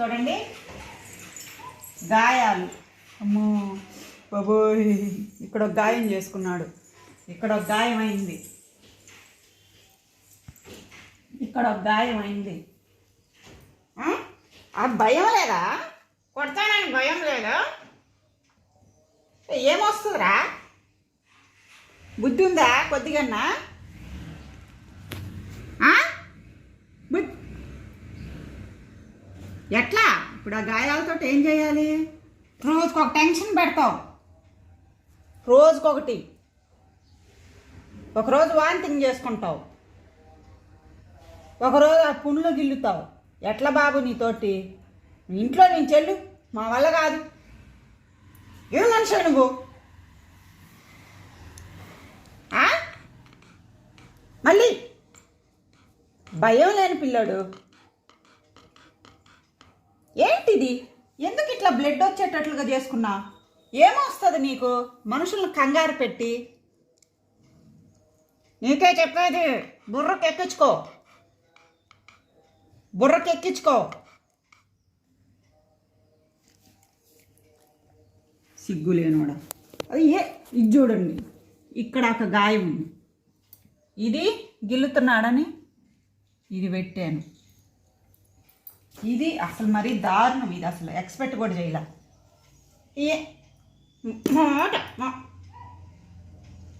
చూడండి. గాయాలు. అమ్మో బాబోయ్. ఇక్కడ ఒక గాయం చేసుకున్నాడు. ఇక్కడ ఒక గాయం అయింది. ఇక్కడ ఒక గాయం అయింది. ఆ? భయం లేదా? కొడతానని భయం లేదా. ఏమొస్తుందిరా? బుద్ధి ఉందా కొద్దిగా ఆ? బుద్ధి ఎట్లా? ఇప్పుడు ఆ గాయాలతో ఏం చేయాలి? రోజుకి ఒక టెన్షన్ పెడతావు రోజుకొకటి. ఒకరోజు వాంతింగ్ చేసుకుంటావు. ఒకరోజు ఆ పుండ్లు గిల్లుతావు. ఎట్లా బాబు నీతోటి? ఇంట్లో నేను చెల్లు మా వల్ల కాదు. ఏం మనిషి నువ్వు? మళ్ళీ? భయం లేని పిల్లాడు. ఏంటిది? ఎందుకు ఇట్లా బ్లడ్ వచ్చేటట్లుగా చేసుకున్నా? ఏమొస్తుంది నీకు? మనుషులను కంగారు పెట్టి. నీకే చెప్పేది బుర్రకు ఎక్కించుకో బుర్రకు ఎక్కించుకో సిగ్గు లేనోడా? అది ఏ ఇది చూడండి. ఇక్కడ ఒక గాయం ఉంది. ఇది గిల్లుతున్నాడని ఇది పెట్టాను. ఇది అసలు మరీ దారుణం ఇది అసలు ఎక్స్పెక్ట్ కూడా చేయలే. ఏ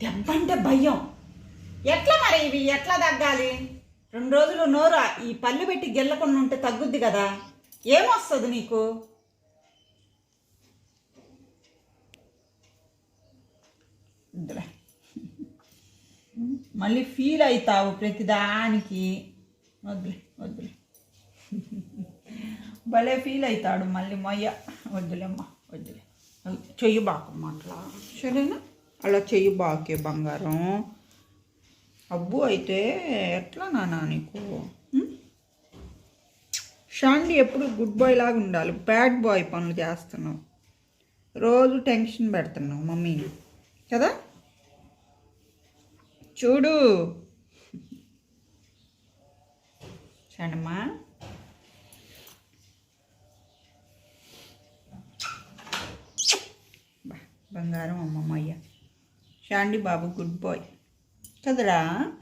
దెబ్బంటే భయం. ఎట్లా మరి ఇవి? ఎట్లా తగ్గాలి? రెండు రోజులు నోరు ఈ పళ్ళు పెట్టి గెల్లకుండా ఉంటే తగ్గుద్ది కదా? ఏమొస్తుంది నీకు? మళ్ళీ ఫీల్ అవుతావు ప్రతిదానికి. వద్దులే వద్దులే. భలే ఫీల్ అవుతాడు మళ్ళీ మొయ్య. వద్దులేమ్మా వద్దులే. చెయ్యి బాకమ్మ అట్లా సరేనా? అలా చెయ్యి బాకే బంగారం. అబ్బు అయితే ఎట్లా నానా నీకు? షాండీ ఎప్పుడు గుడ్ బాయ్ లాగా ఉండాలి. బ్యాడ్ బాయ్ పనులు చేస్తున్నావు. రోజు టెన్షన్ పెడుతున్నావు మమ్మీని కదా? చూడు. చండమ్మా బంగారం అమ్మమ్మయ్య షాండి బాబు గుడ్ బాయ్. కదరా?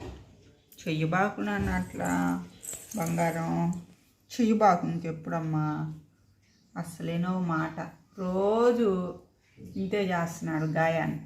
చెయ్యి బాకు అట్లా. బంగారం. చెయ్యి బాకు ఇంకెప్పుడమ్మా? అస్సలేనో మాట. రోజు ఇంతే చేస్తున్నాడు గాయాన్ని.